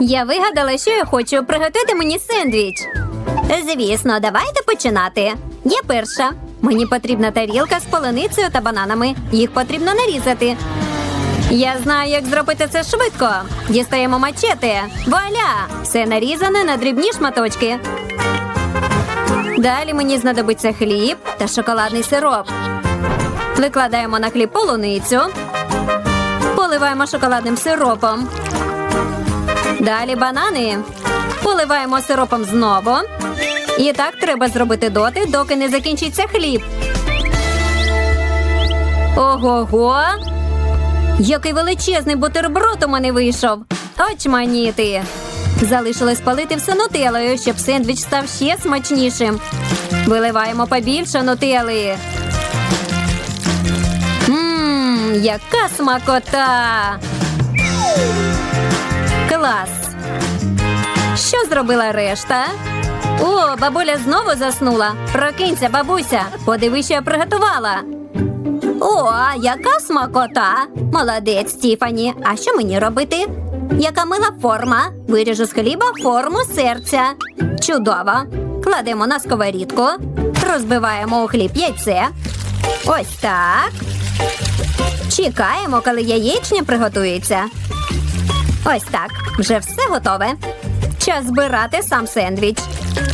Я вигадала, що я хочу приготувати мені сендвіч. Звісно, давайте починати. Я перша. Мені потрібна тарілка з полуницею та бананами. Їх потрібно нарізати. Я знаю, як зробити це швидко. Дістаємо мачете. Вуаля! Все нарізане на дрібні шматочки. Далі мені знадобиться хліб та шоколадний сироп. Викладаємо на хліб полуницю. Поливаємо шоколадним сиропом. Далі банани. Поливаємо сиропом знову. І так треба зробити доти, доки не закінчиться хліб. Ого-го! Який величезний бутерброд у мене вийшов. Очманіти. Залишилось палити все нутелою, щоб сендвіч став ще смачнішим. Виливаємо побільше нутели. Ммм, яка смакота! Клас! Що зробила решта? О, бабуля знову заснула. Прокинься, бабуся. Подиви, що я приготувала. О, яка смакота! Молодець, Стіфані. А що мені робити? Яка мила форма. Виріжу з хліба форму серця. Чудово. Кладемо на сковорідку, розбиваємо у хліб яйце. Ось так. Чекаємо, коли яєчня приготується. Ось так. Вже все готове. Час збирати сам сендвіч.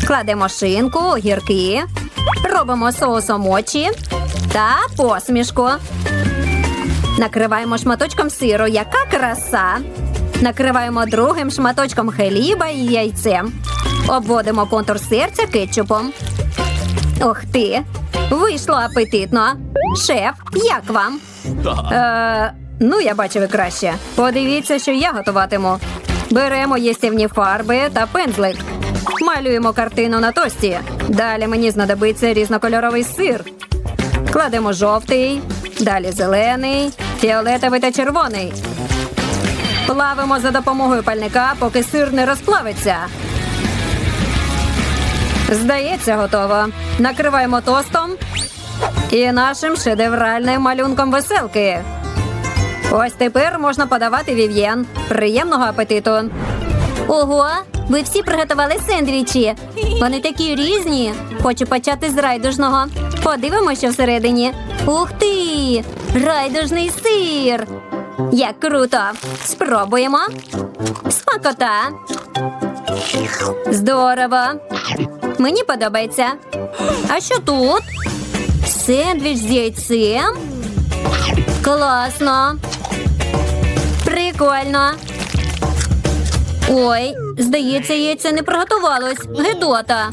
Кладемо шинку, огірки, робимо соусом очі та посмішку. Накриваємо шматочком сиру. Яка краса! Накриваємо другим шматочком хліба і яйцем. Обводимо контур серця кетчупом. Ух ти! Вийшло апетитно. Шеф, як вам? Е, ну, я бачив і краще. Подивіться, що я готуватиму. Беремо їстівні фарби та пензлик. Малюємо картину на тості. Далі мені знадобиться різнокольоровий сир. Кладемо жовтий, далі зелений, фіолетовий та червоний. Плавимо за допомогою пальника, поки сир не розплавиться. Здається, готово. Накриваємо тостом і нашим шедевральним малюнком веселки. Ось тепер можна подавати вів'єн. Приємного апетиту. Ого, ви всі приготували сендвічі. Вони такі різні. Хочу почати з райдужного. Подивимося, що всередині. Ух ти! Райдужний сир! Як круто! Спробуємо. Смакота. Здорово. Мені подобається. А що тут? Сендвіч з яйцем? Класно. Прикольно. Ой, здається, яйце не приготувалось. Гедота.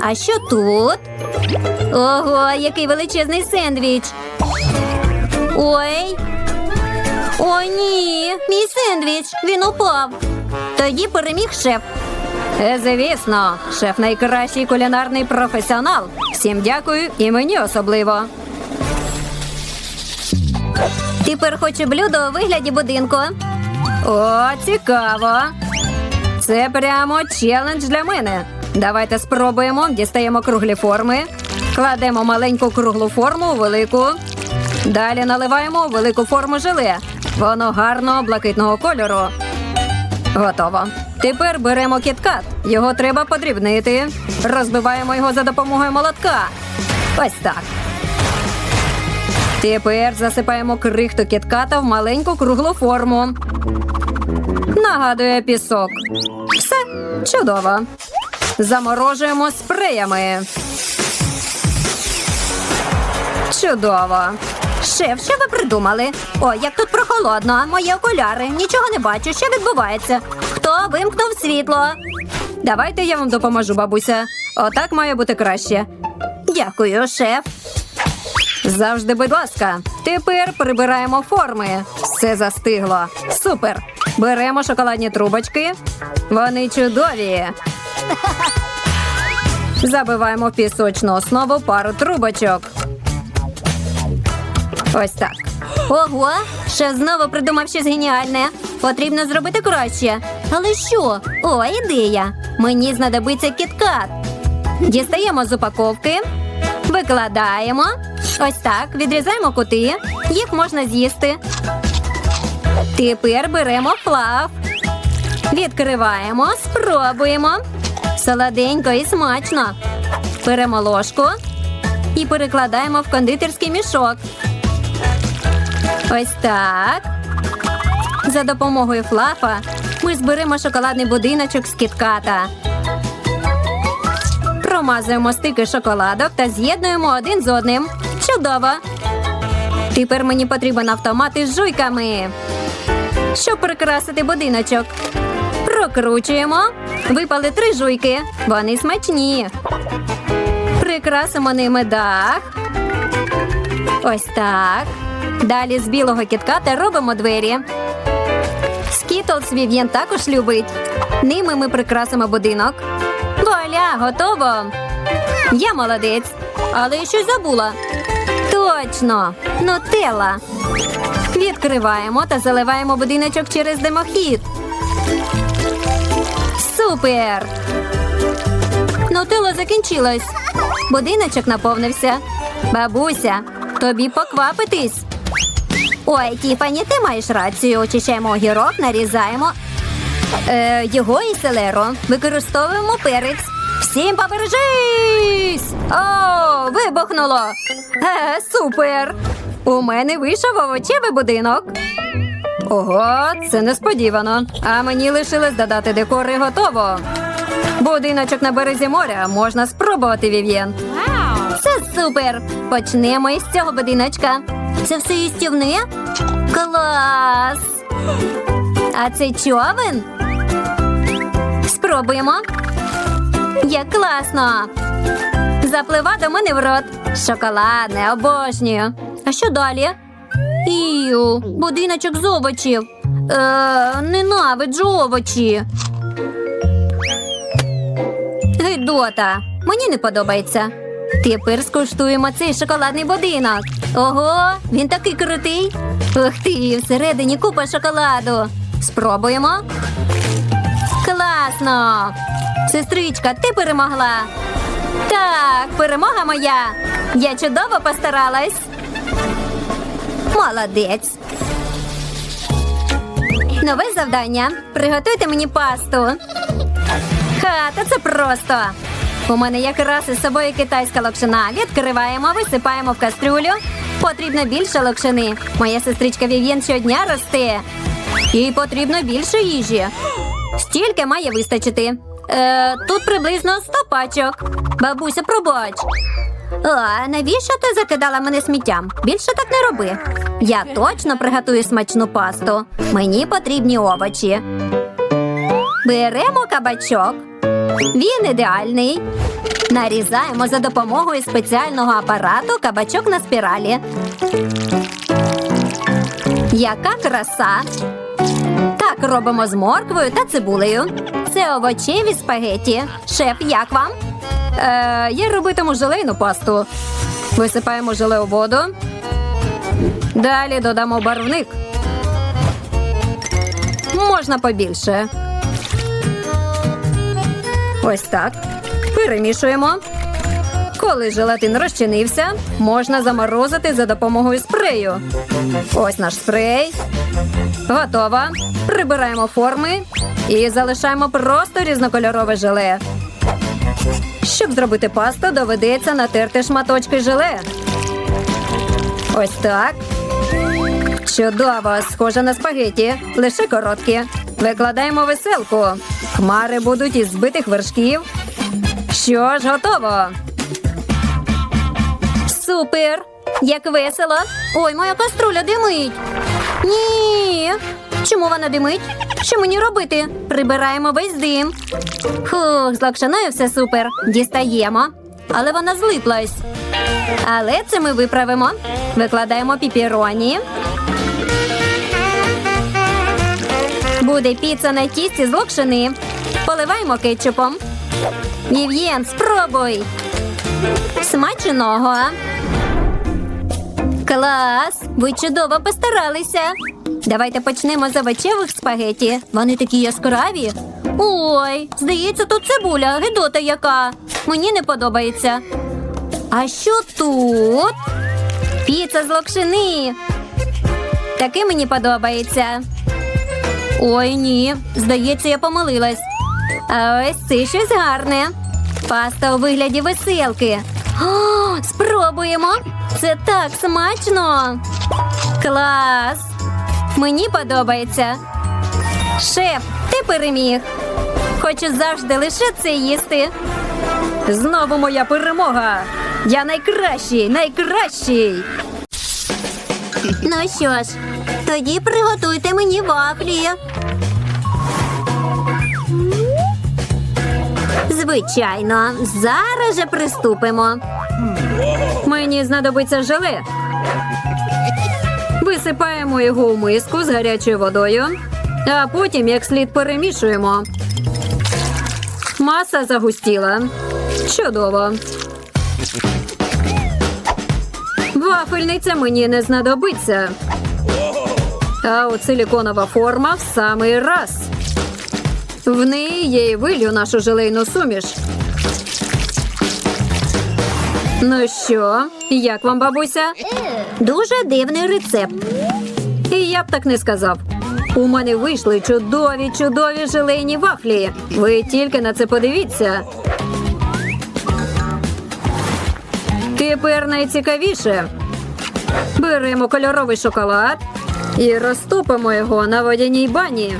А що тут? Ого, який величезний сендвіч. Ой. О, ні, мій сендвіч. Він упав. Тоді переміг шеф. Е, Звісно, шеф найкращий кулінарний професіонал. Всім дякую і мені особливо. Тепер хочу блюдо у вигляді будинку. О, цікаво. Це прямо челендж для мене. Давайте спробуємо. Дістаємо круглі форми, кладемо маленьку круглу форму у велику. Далі наливаємо у велику форму желе. Воно гарного блакитного кольору. Готово. Тепер беремо кіткат. Його треба подрібнити. Розбиваємо його за допомогою молотка. Ось так. Тепер засипаємо крихту кітката в маленьку круглу форму. Нагадує пісок. Все чудово. Заморожуємо спреями. Чудово. Шеф, що ви придумали? О, як тут прохолодно. Мої окуляри. Нічого не бачу. Що відбувається? Хто вимкнув світло? Давайте я вам допоможу, бабуся. Отак має бути краще. Дякую, шеф. Завжди, будь ласка. Тепер прибираємо форми. Все застигло. Супер. Беремо шоколадні трубочки. Вони чудові. Забиваємо в пісочну основу пару трубочок. Ось так. Ого, шеф знову придумав щось геніальне. Потрібно зробити краще. Але що? О, ідея. Мені знадобиться кіткат. Дістаємо з упаковки, викладаємо. Ось так, відрізаємо кути. Їх можна з'їсти. Тепер беремо плав. Відкриваємо, спробуємо. Солоденько і смачно. Беремо ложку і перекладаємо в кондитерський мішок. Ось так. За допомогою флафа ми зберемо шоколадний будиночок з кітката. Промазуємо стики шоколадок та з'єднуємо один з одним. Чудово! Тепер мені потрібен автомат із жуйками. Щоб прикрасити будиночок. Прокручуємо. Випали три жуйки. Вони смачні. Прикрасимо ними дах. Ось так. Далі з білого кітката робимо двері. Скітлс Вів'єн також любить. Ними ми прикрасимо будинок. Вуаля, готово. Я молодець. Але я щось забула. Точно, нутелла. Відкриваємо та заливаємо будиночок через димохід. Супер! Нутелла закінчилась. Будиночок наповнився. Бабуся, тобі поквапитись. Ой, Тіфані, ти маєш рацію. Очищаємо огірок, нарізаємо е, його і селеру. Використовуємо перець. Всім побережись! О, вибухнуло! Е, супер! У мене вийшов овочевий будинок. Ого, це несподівано. А мені лишилось додати декор і готово. Будиночок на березі моря можна спробувати, Вів'єн. Це супер! Почнемо із цього будиночка. Це все їстівне? Клас! А це човен? Спробуємо. Як класно! Заплива до мене в рот. Шоколадне, обожнюю. А що далі? Ію, будиночок з овочів. Е, ненавиджу овочі. Гидота, мені не подобається. Тепер скуштуємо цей шоколадний будинок. Ого, він такий крутий. Ух ти, всередині купа шоколаду. Спробуємо. Класно! Сестричка, ти перемогла. Так, перемога моя. Я чудово постаралась. Молодець. Нове завдання. Приготуйте мені пасту. Ха, та це просто. У мене якраз із собою китайська локшина. Відкриваємо, висипаємо в кастрюлю. Потрібно більше локшини. Моя сестричка Вів'єн щодня росте. Їй потрібно більше їжі. Стільки має вистачити. Е, тут приблизно 100 пачок. Бабуся, пробач. А навіщо ти закидала мене сміттям? Більше так не роби. Я точно приготую смачну пасту. Мені потрібні овочі. Беремо кабачок. Він ідеальний. Нарізаємо за допомогою спеціального апарату кабачок на спіралі. Яка краса! Робимо з морквою та цибулею. Це овочеві спагеті. Шеф, як вам? Е, я робитиму желейну пасту. Висипаємо желе у воду. Далі додамо барвник. Можна побільше. Ось так. Перемішуємо. Коли желатин розчинився, можна заморозити за допомогою спрею. Ось наш спрей. Готово. Прибираємо форми і залишаємо просто різнокольорове желе. Щоб зробити пасту, доведеться натерти шматочки желе. Ось так. Чудово, схоже на спагеті, лише короткі. Викладаємо веселку. Хмари будуть із збитих вершків. Що ж, готово. Супер! Як весело! Ой, моя каструля димить. Ні. Чому вона димить? Що мені робити? Прибираємо весь дим. Фух, з локшиною все супер. Дістаємо. Але вона злиплась. Але це ми виправимо. Викладаємо піпіроні. Буде піца на тісті з локшини. Поливаємо кетчупом. Вів'єн, спробуй. Смачного. Клас! Ви чудово постаралися. Давайте почнемо з овочевих спагеті. Вони такі яскраві. Ой, здається, тут цибуля, гидота яка. Мені не подобається. А що тут? Піца з локшини. Таке мені подобається. Ой, ні. Здається, я помилилась. А ось це щось гарне. Паста у вигляді веселки. О, спробуємо. Це так смачно. Клас. Мені подобається. Шеф, ти переміг. Хочу завжди лише це їсти. Знову моя перемога. Я найкращий, найкращий. Ну що ж, тоді приготуйте мені вафлі. Звичайно, зараз же приступимо. Мені знадобиться желе. Висипаємо його у миску з гарячою водою, а потім як слід перемішуємо. Маса загустіла. Чудово. Вафельниця мені не знадобиться. А от силіконова форма в самий раз. В неї я й вилью нашу желейну суміш. Ну що, як вам, бабуся? Дуже дивний рецепт. І я б так не сказав. У мене вийшли чудові, чудові желейні вафлі. Ви тільки на це подивіться. Тепер найцікавіше. Беремо кольоровий шоколад і розтопимо його на водяній бані.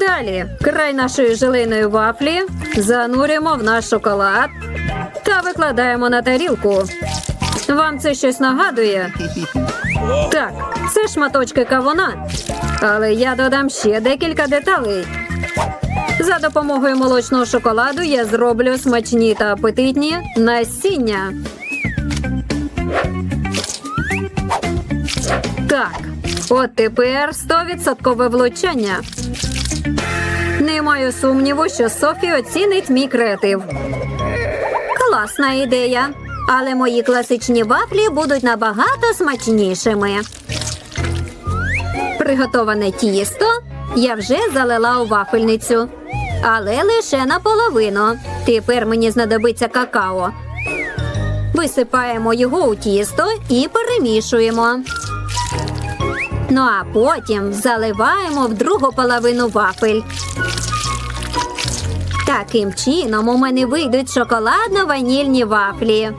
Далі край нашої желейної вафлі занурюємо в наш шоколад та викладаємо на тарілку. Вам це щось нагадує? Так, це шматочки кавуна. Але я додам ще декілька деталей. За допомогою молочного шоколаду я зроблю смачні та апетитні насіння. Так, от тепер 100% влучання. Не маю сумніву, що Софі оцінить мій креатив. Класна ідея. Але мої класичні вафлі будуть набагато смачнішими. Приготоване тісто я вже залила у вафельницю. Але лише наполовину. Тепер мені знадобиться какао. Висипаємо його у тісто і перемішуємо. Ну а потім заливаємо в другу половину вафель. Таким чином у мене вийдуть шоколадно-ванільні вафлі.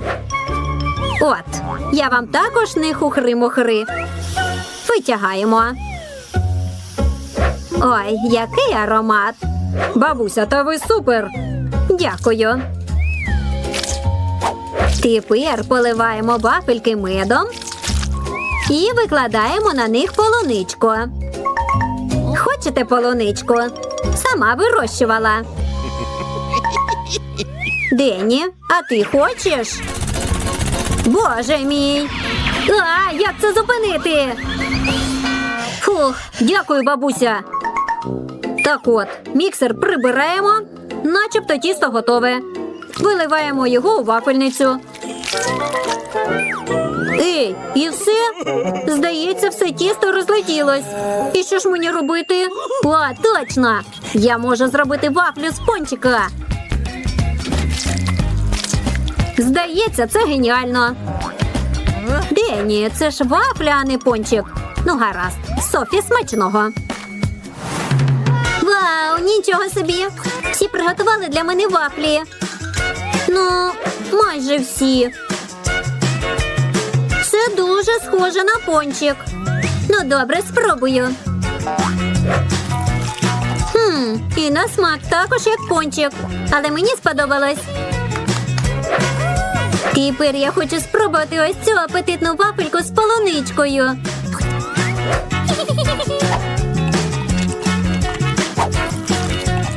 От, я вам також не хухри-мухри. Витягаємо. Ой, який аромат. Бабуся, та ви супер. Дякую. Тепер поливаємо вафельки медом і викладаємо на них полуничку. Хочете полуничку? Сама вирощувала. Дені, а ти хочеш? Боже мій. А, як це зупинити? Фух, дякую, бабуся. Так от, міксер прибираємо, начебто тісто готове. Виливаємо його у вафельницю. Ей, і все? Здається, все тісто розлетілось. І що ж мені робити? О, точно! Я можу зробити вафлю з пончика. Здається, це геніально. Дені, це ж вафля, а не пончик. Ну, гаразд, Софі смачного. Вау, нічого собі! Всі приготували для мене вафлі. Ну, майже всі. Дуже схоже на пончик. Ну, добре, спробую. Хм, і на смак також як пончик. Але мені сподобалось. Тепер я хочу спробувати ось цю апетитну вафельку з полуничкою.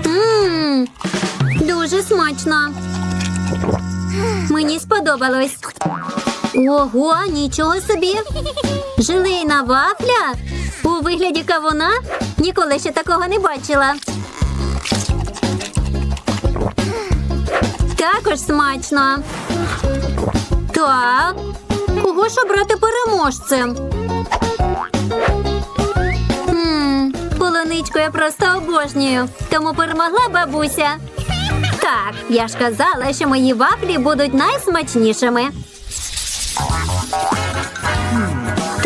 Ммм, дуже смачно. Мені сподобалось. Ого, нічого собі. Желейна вафля у вигляді кавуна? Ніколи ще такого не бачила. Також смачно. Так, кого ж обрати переможцем? Хм, полуничку я просто обожнюю, тому перемогла бабуся. Так, я ж казала, що мої вафлі будуть найсмачнішими.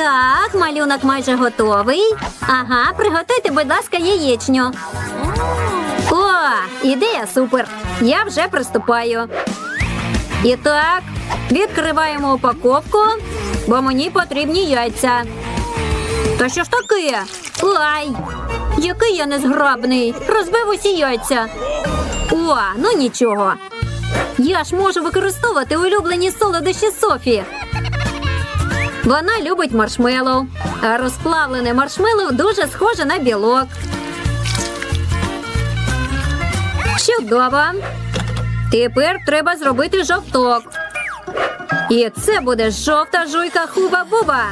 Так, малюнок майже готовий. Ага, приготуйте, будь ласка, яєчню. О, ідея супер! Я вже приступаю. І так, відкриваємо упаковку, бо мені потрібні яйця. Та що ж таке? Ай! Який я незграбний! Розбив усі яйця. О, ну нічого. Я ж можу використовувати улюблені солодощі Софі. Вона любить маршмеллоу, а розплавлене маршмеллоу дуже схоже на білок. Чудово. Тепер треба зробити жовток. І це буде жовта жуйка хуба-буба.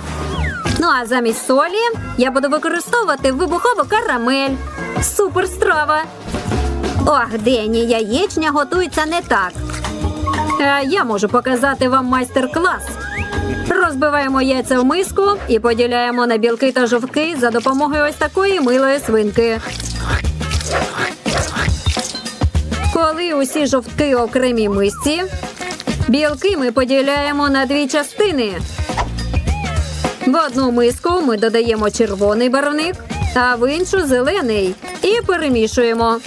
Ну а замість солі я буду використовувати вибухову карамель. Супер страва. Ох, Дені, яєчня готується не так. А я можу показати вам майстер-клас. Розбиваємо яйця в миску і поділяємо на білки та жовтки за допомогою ось такої милої свинки. Коли усі жовтки окремій мисці, білки ми поділяємо на дві частини. В одну миску ми додаємо червоний барвник, а в іншу зелений. І перемішуємо.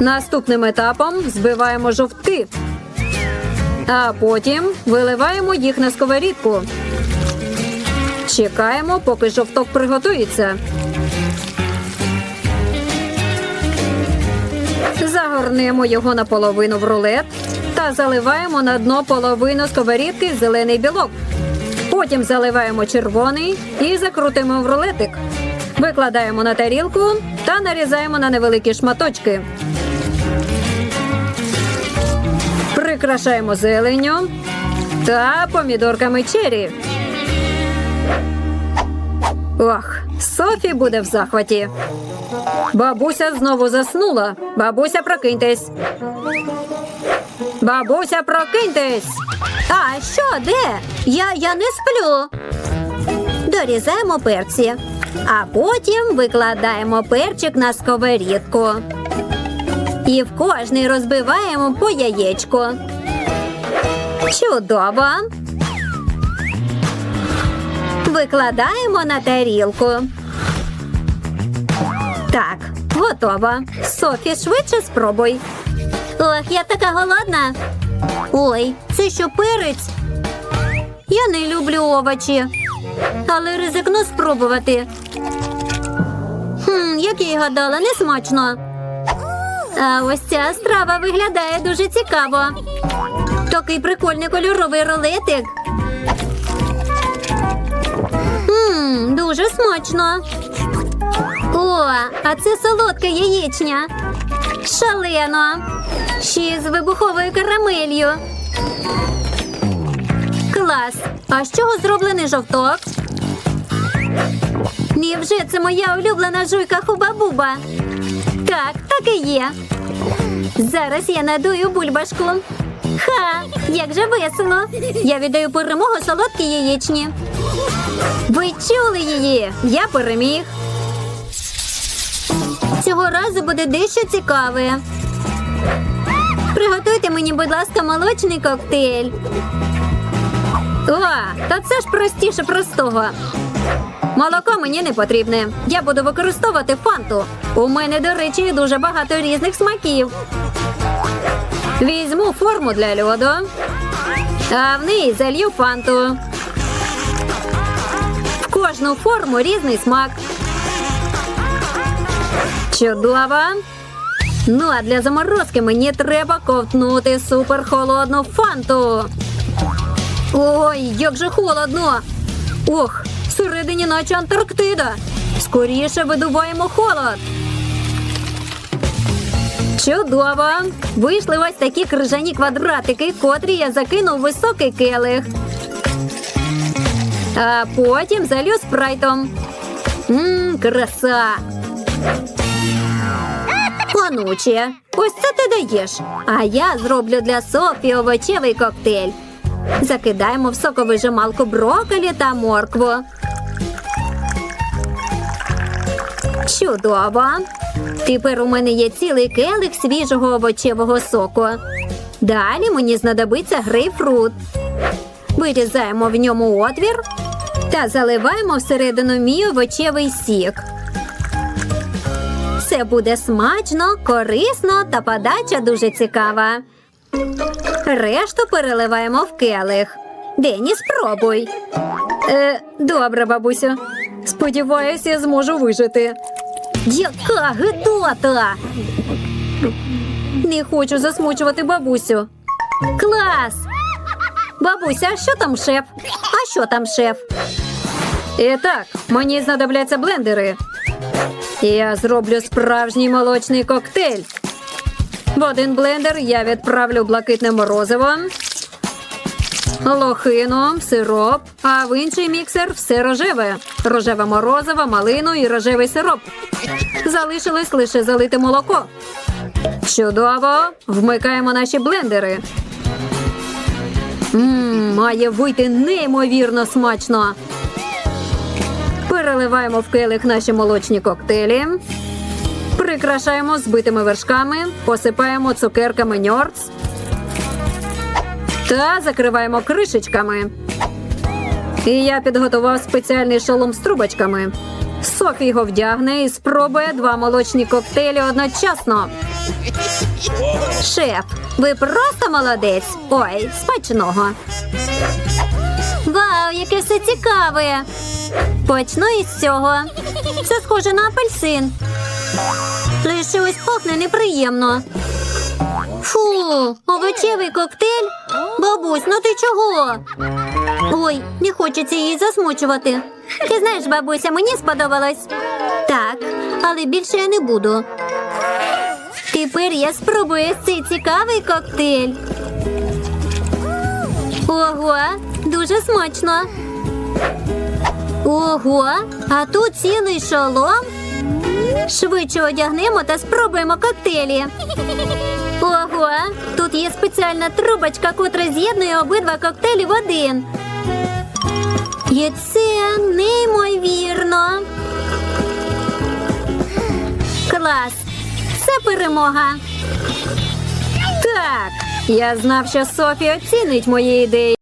Наступним етапом збиваємо жовтки, а потім виливаємо їх на сковорідку. Чекаємо, поки жовток приготується. Загорнемо його наполовину в рулет та заливаємо на дно половину сковорідки зелений білок. Потім заливаємо червоний і закрутимо в рулетик. Викладаємо на тарілку та нарізаємо на невеликі шматочки. Прикрашаємо зеленню та помідорками чері. Ох, Софі буде в захваті. Бабуся знову заснула. Бабуся, прокиньтесь. Бабуся, прокиньтесь. А що, де? Я, я не сплю. Дорізаємо перці, а потім викладаємо перчик на сковорідку. І в кожний розбиваємо по яєчку. Чудово. Викладаємо на тарілку. Так, готово. Софі, швидше спробуй. Ох, я така голодна. Ой, це що перець? Я не люблю овочі, але ризикну спробувати. Хм, як я й гадала, не смачно. А ось ця страва виглядає дуже цікаво. Такий прикольний кольоровий рулетик. Мм, дуже смачно. О, а це солодка яєчня. Шалено. Ще з вибуховою карамелью. Клас. А з чого зроблений жовток? Невже це моя улюблена жуйка Хуба-Буба? Так, так і є. Зараз я надую бульбашку. Ха, як же весело. Я віддаю перемогу солодкій яєчні. Ви чули її? Я переміг. Цього разу буде дещо цікаве. Приготуйте мені, будь ласка, молочний коктейль. О, та це ж простіше простого. Молоко мені не потрібне. Я буду використовувати фанту. У мене, до речі, дуже багато різних смаків. Візьму форму для льоду, а в неї залью фанту. В кожну форму різний смак. Чудово. Ну, а для заморозки мені треба ковтнути суперхолодну фанту. Ой, як же холодно. Ох, всередині наче Антарктида. Скоріше видуваємо холод. Чудово! Вийшли ось такі крижані квадратики, котрі я закинув високий келих. А потім залю спрайтом. Мм, краса. Онуче, ось це ти даєш. А я зроблю для Софі овочевий коктейль. Закидаємо в соковижималку брокколі та моркву. Чудово. Тепер у мене є цілий келих свіжого овочевого соку. Далі мені знадобиться грейпфрут. Вирізаємо в ньому отвір та заливаємо всередину мій овочевий сік. Це буде смачно, корисно та подача дуже цікава. Решту переливаємо в келих. Дені, спробуй. Е, добре, бабусю. Сподіваюся, я зможу вижити. Яка гидота! Не хочу засмучувати бабусю. Клас! Бабуся, а що там шеф? А що там шеф? І так, мені знадобляться блендери. Я зроблю справжній молочний коктейль. В один блендер я відправлю блакитне морозиво, лохину, сироп, а в інший міксер все рожеве. Рожеве морозиво, малину і рожевий сироп. Залишилось лише залити молоко. Чудово! Вмикаємо наші блендери. Мм, має вийти неймовірно смачно. Переливаємо в келих наші молочні коктейлі. Прикрашаємо збитими вершками, посипаємо цукерками ньорц та закриваємо кришечками. І я підготував спеціальний шолом з трубочками. Софі його вдягне і спробує два молочні коктейлі одночасно. Шеф, ви просто молодець. Ой, смачного. Вау, яке все цікаве. Почну із цього. Це схоже на апельсин. Лише ось пахне неприємно. Фу, овочевий коктейль. Бабусь, ну ти чого? Ой, не хочеться її засмучувати. Ти знаєш, бабуся, мені сподобалось. Так, але більше я не буду. Тепер я спробую цей цікавий коктейль. Ого, дуже смачно. Ого, а тут цілий шолом. Швидше одягнемо та спробуємо коктейлі. Тут є спеціальна трубочка, котра з'єднує обидва коктейлі в один. І це неймовірно. Клас. Це перемога. Так, я знав, що Софія оцінить мої ідеї.